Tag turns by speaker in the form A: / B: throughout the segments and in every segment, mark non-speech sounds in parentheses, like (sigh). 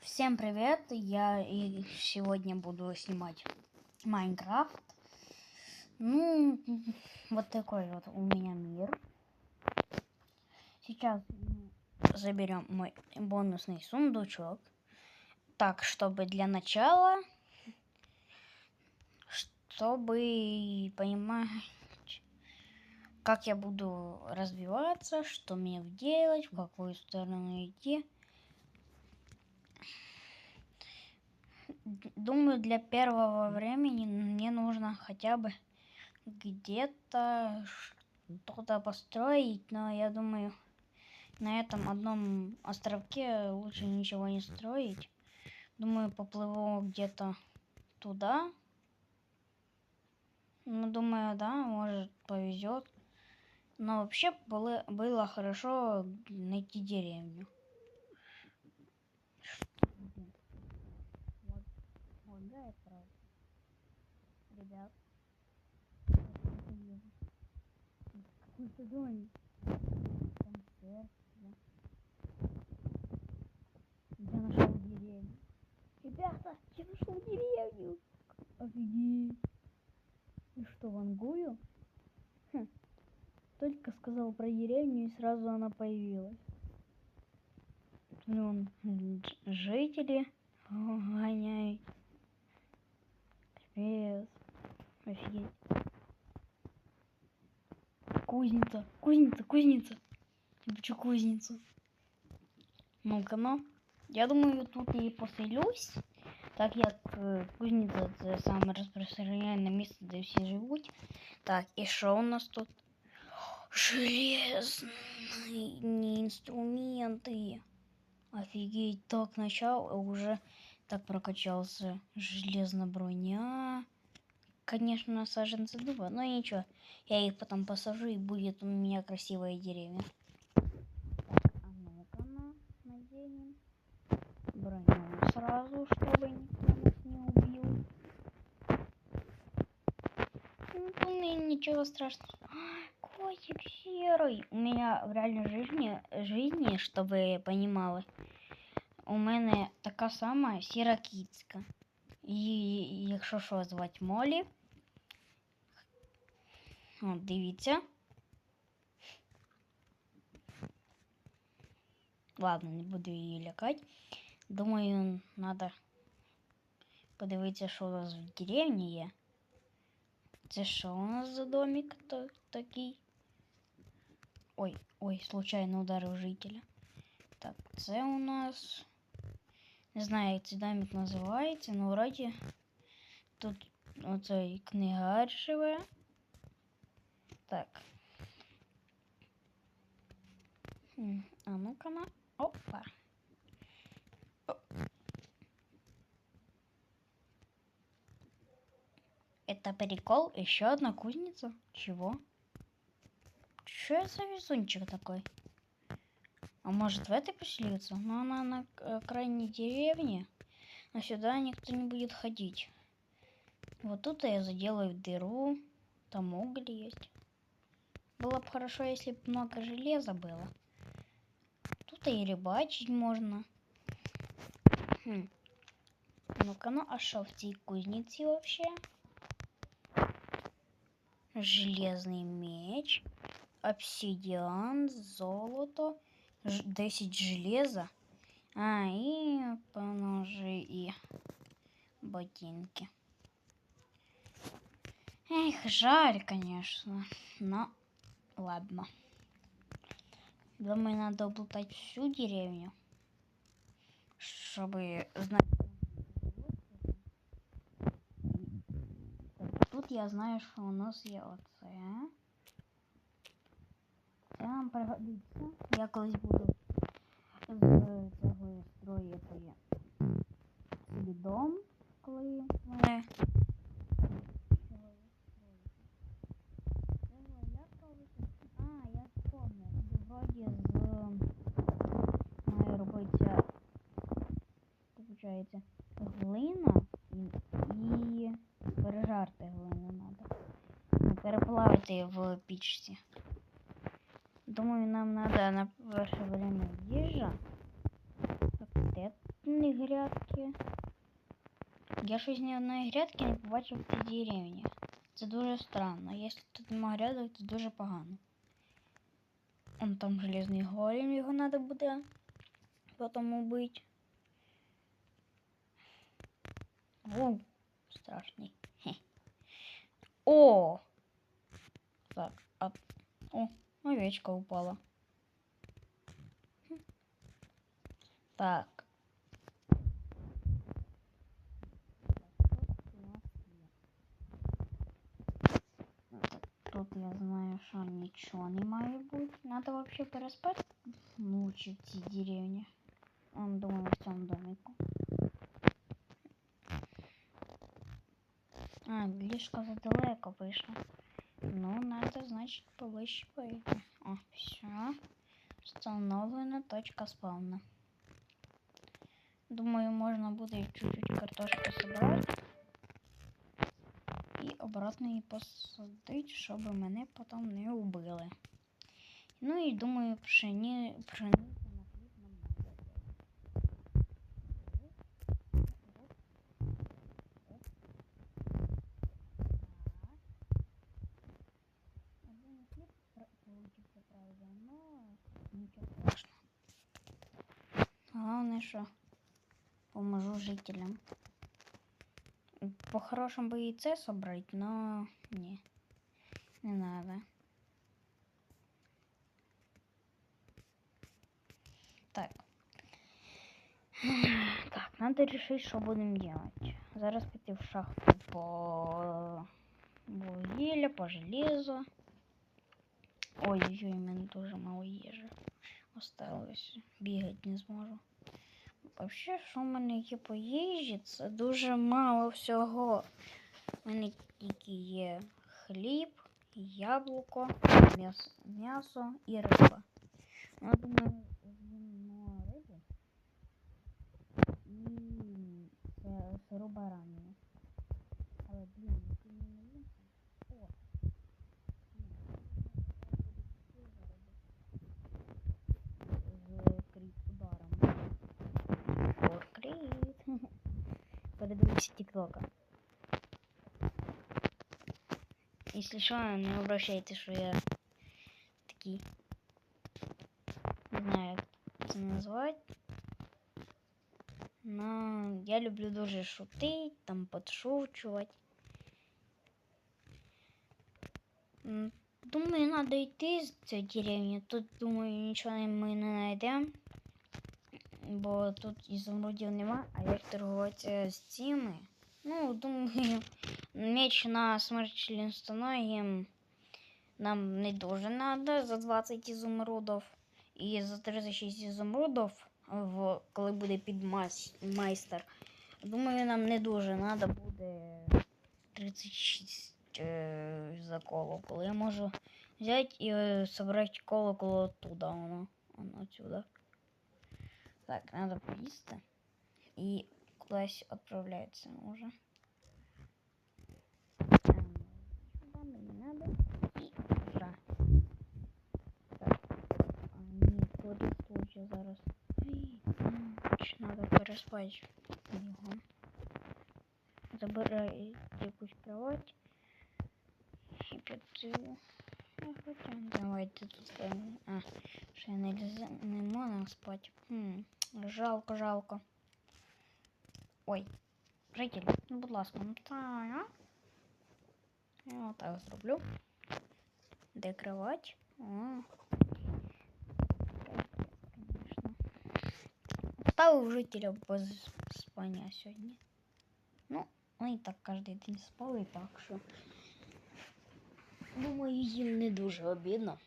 A: Всем привет! Я и сегодня буду снимать Майнкрафт. Ну, вот такой вот у меня мир. Сейчас заберем мой бонусный сундучок. Так, чтобы для начала, чтобы понимать, как я буду развиваться, что мне делать, в какую сторону идти. Думаю, для первого времени мне нужно хотя бы где-то что-то построить, но я думаю, на этом одном островке лучше ничего не строить. Думаю, поплыву где-то туда. Ну, думаю, да, может, повезет. Но вообще было, было хорошо найти деревню. Лагает, правда. Ребят. Какой-то домик. Концерт. Я нашел деревню. Ребята, я нашел деревню. Офигеть. И что, вангую? Хм. Только сказал про деревню, и сразу она появилась. Вон жители гоняют. Капец. Офигеть. Кузница, кузница, кузница. Я хочу кузницу. Ну-ка, ну. Я думаю, тут і поселюсь, так як е, кузниця це саме розпространене місце, де всі живуть. Так, і що у нас тут? Железные инструменты. Офигеть, так начал, а уже так прокачался. Железная броня. Конечно, саженцы дуба, но ничего. Я их потом посажу, и будет у меня красивая деревня. Так, а ну-ка на, наденем. Броню сразу, чтобы никто нас не убил. Ну, ничего страшного. Котик серый. У меня в реальной жизни, жизни, чтобы вы понимали, у мене така сама сіра кіцька. І якщо що звати Молі, от дивіться. Ладно, не буду її лякати. Думаю, треба подивитися, що у нас в деревні є. Це що у нас за домик такий? Ой, ой, случайно ударив жителя. Так, це у нас не знаю, як цей домик називається, але вроді тут оцей книгар живе. Так. А ну-ка на. Опа. Это прикол? Еще одна кузница? Чего? Это за везунчик такой? А может в этой поселиться? Но она на крайней деревне. А сюда никто не будет ходить. Вот тут я заделаю дыру. Там уголь есть. Было бы хорошо, если бы много железа было. Тут и рыбачить можно. Хм. Ну-ка, ну а в цій кузниці вообще? Железный меч, обсидиан, золото. 10 железа. А, и поножи и ботинки. Эх, жаль, конечно. Но ладно. Думаю, надо облутать всю деревню, чтобы знать. Тут я знаю, что у нас є оце. Нам пригодиться. Я колись буду з цього строїти собі дом, коли мене. Глина і пережарти глину треба. Переплавити в пічці. Думаю, нам надо на ваше время ежа. них грядки. Я щось ні одної грядки не побачив в цій деревні. Це дуже странно. Якщо тут нема грядок, це дуже погано. Он там железний голем, його треба буде потім убити. Ву, страшний. Хе. О! Так, а... О, овечка упала. Хм. Так. Тут я знаю, що нічого не має бути. Надо вообще переспати лучше в цій деревні. Он думаю, в цьому домику. А, ліжко задалеко вийшло. Ну, надо, значить, повище пойти. О, все. Встановлена точка спавна. Думаю, можна буде чуть-чуть картошки собрати. І обратно її посадити, щоб мене потім не убили. Ну і думаю, пшені, пшениця жителям. По-хорошему бы яйце собрать, но не, не надо. Так. (sighs) Так, надо решить, что будем делать. Зараз піти в шахту по вугілля, по железу. Ой-ой-ой, у мене дуже мало їжі осталось. Бігати не зможу. Вообще, що в мене є по їжі, це дуже мало всього. У мене тільки є хліб, яблуко, м'ясо, м'ясо і риба. Я думаю, візьмемо рибу і сиру баранину. Передивитися тіктока. Якщо що, не обращайте, що я такий. Не знаю, як це назвати. Но я люблю дуже шутить, там подшучувати. М, Думаю, надо йти з цієї деревні. Тут, думаю, нічого ми не знайдемо. Бо тут ізумрудів нема, а як торгуватися з цими? Ну, думаю, (laughs) меч на смерть членистоногим нам не дуже надо за 20 ізумрудів. І за 36 ізумрудів, в, коли буде підмайстер, думаю, нам не дуже надо буде 36 е, за коло. Коли я можу взяти і е, собрати коло коло оттуда, воно, воно отсюда. Так, надо поїсти. І кудись відправляється може. Ем, Сюди мені надо. І вже. Так. А, ні, ходить случай зараз. М, Чи надо переспати його. Забирай якусь кровать. І піти. Ну, Хоча, давайте тут. е, А, ще не, лізе- не можна спати. Хм. Жалко, жалко. Ой, житель, ну будь ласка, ну так. Я отак зроблю. Де кровать? О. Конечно. Ставив жителя без спання сьогодні. Ну, вони і так кожен день спали, так що. Думаю, їм не дуже обідно.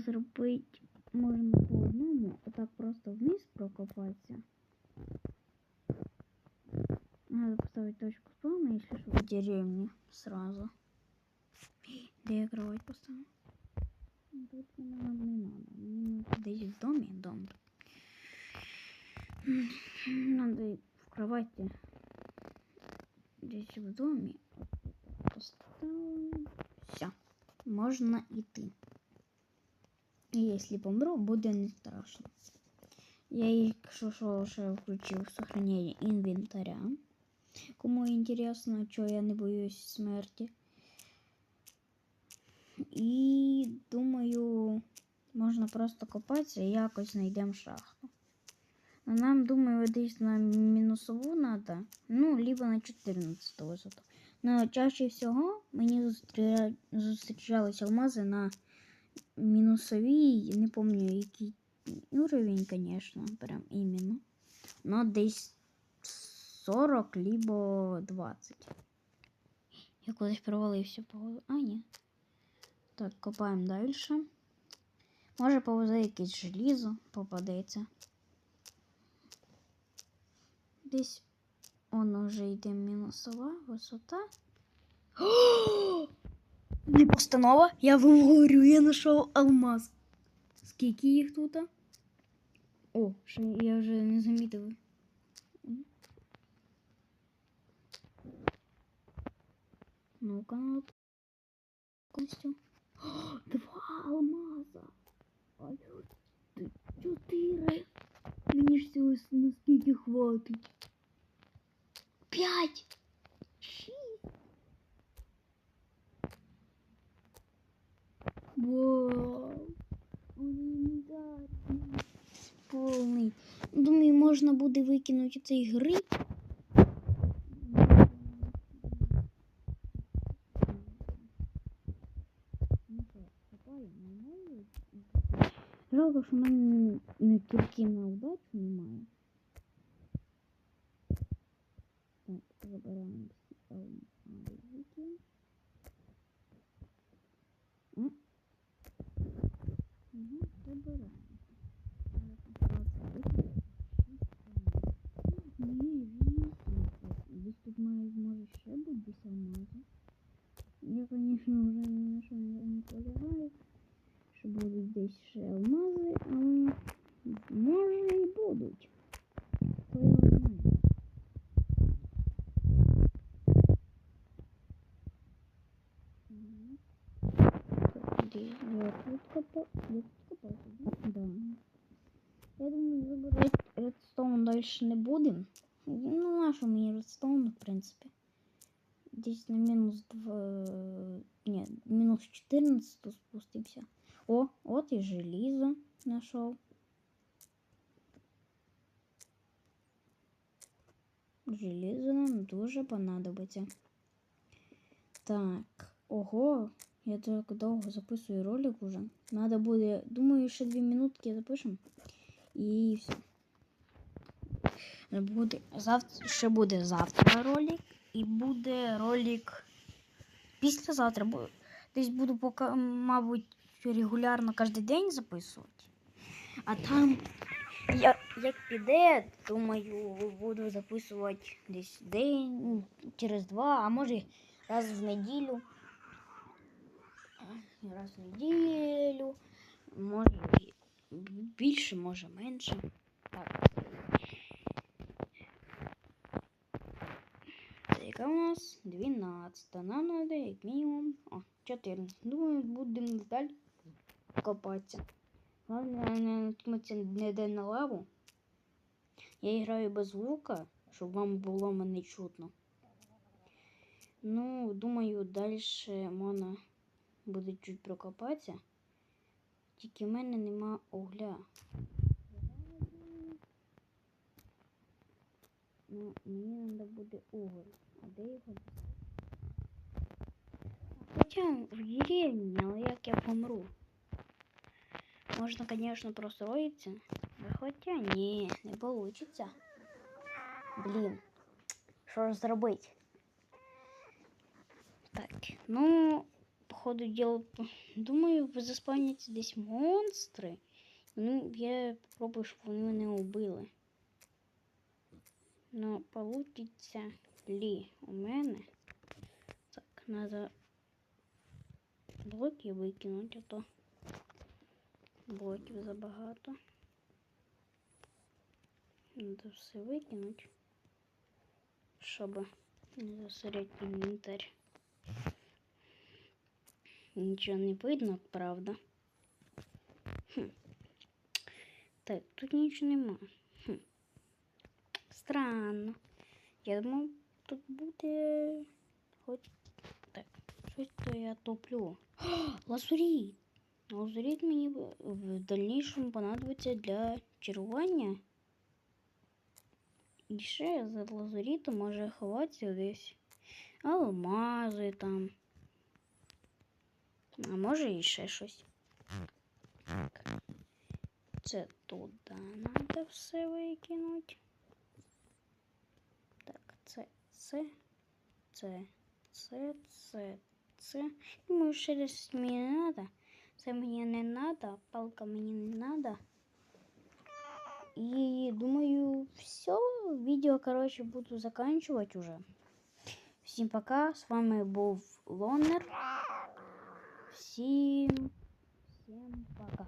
A: Зробити можна по одному, отак просто вниз прокопатися. Надо поставить точку спавна, если что, в деревне сразу. Где я кровать поставлю? Тут нам не надо. Мне надо десь в доме, дом. Надо в кровати. Здесь в доме. Поставим. Все. Можно идти. Якщо помру, буде не страшно. Я, якщо що, ще включив сохранення інвентаря. Кому інтересно, чого я не боюсь смерті. І думаю, можна просто копатися і якось знайдемо шахту. А нам, думаю, десь на мінусову надо. Ну, либо на 14 висоту. Но чаще всього мені зустріча... зустрічались алмази на мінусовій, не пам'ятаю, який уровень, конечно, прям іменно. Но десь 40, либо 20. Я кудись провалився по. А, ні. Так, копаємо далі. Може повезе якесь желізо попадеться. Десь воно вже йде мінусова висота. (gasps) Не постанова, я вам говорю, я знайшов алмаз. Скільки їх тут? О, ще я вже не замітив. Ну-ка, ну. Костю. О, Два алмаза. Ай, ти- Чотири. Мені ж цього с- наскільки хватить. П'ять. Шість. Можна буде викинути цей що. Жалко, що в мене не тільки на удачу немає. Так, забираємо Так, де я тут копав? Я тут копав, да? Да. Я думаю, забирати редстоун далі не будемо. Ну, на що мені редстоун, в принципі. Десь на мінус 2... Ні, мінус 14 спустимся. О, от і желізо знайшов. Желізо нам дуже понадобиться. Так, ого, я так довго записую ролик уже. Надо буде, думаю, ще дві минутки запишемо. І все. Буде, завтра, ще буде завтра ролик. І буде ролик післязавтра. Десь буду поки, мабуть, регулярно кожен день записувати. А там, як, як піде, думаю, буду записувати десь день, через два, а може раз в неділю. Раз в неділю. Може більше, може менше. Так. Це яка у нас 12. Нам надо як мінімум. О, 14. Думаю, будемо далі копатися. Головне, не ніде на лаву. Я граю без звука, щоб вам було мене чутно. Ну, думаю, далі можна буде чуть прокопатися. Тільки в мене нема угля. Ну, мені треба буде уголь. А де його? Хоча в деревні, але як я помру. Можна, конечно, простроиться. а Хоча ні, не получится. Блін, що ж зробити? Так, ну, походу діло, думаю, заспавняться десь монстри. Ну, я попробую, щоб вони мене убили. Но получится ли у мене? Так, надо блоки викинути, а то блоків забагато. Надо все викинуть, щоб не засоряти інвентар. Нічого не видно, правда. Хм. Так, тут нічого нема. Хм. Странно. Я думав, тут буде хоч так. Щось то я топлю. Лазурит. Лазурит мені в- дальнейшем понадобиться для чарування. І ще за лазуритом може ховатися десь алмази там. А може і ще щось. Так. Це туди треба все викинути. Так, це, це, це, це, це, це. Думаю, ще десь мені не треба. Це мені не треба, палка мені не треба. И думаю, все. Видео, короче, буду заканчивать уже. Всем пока. С вами был Лонер. Всем, всем пока.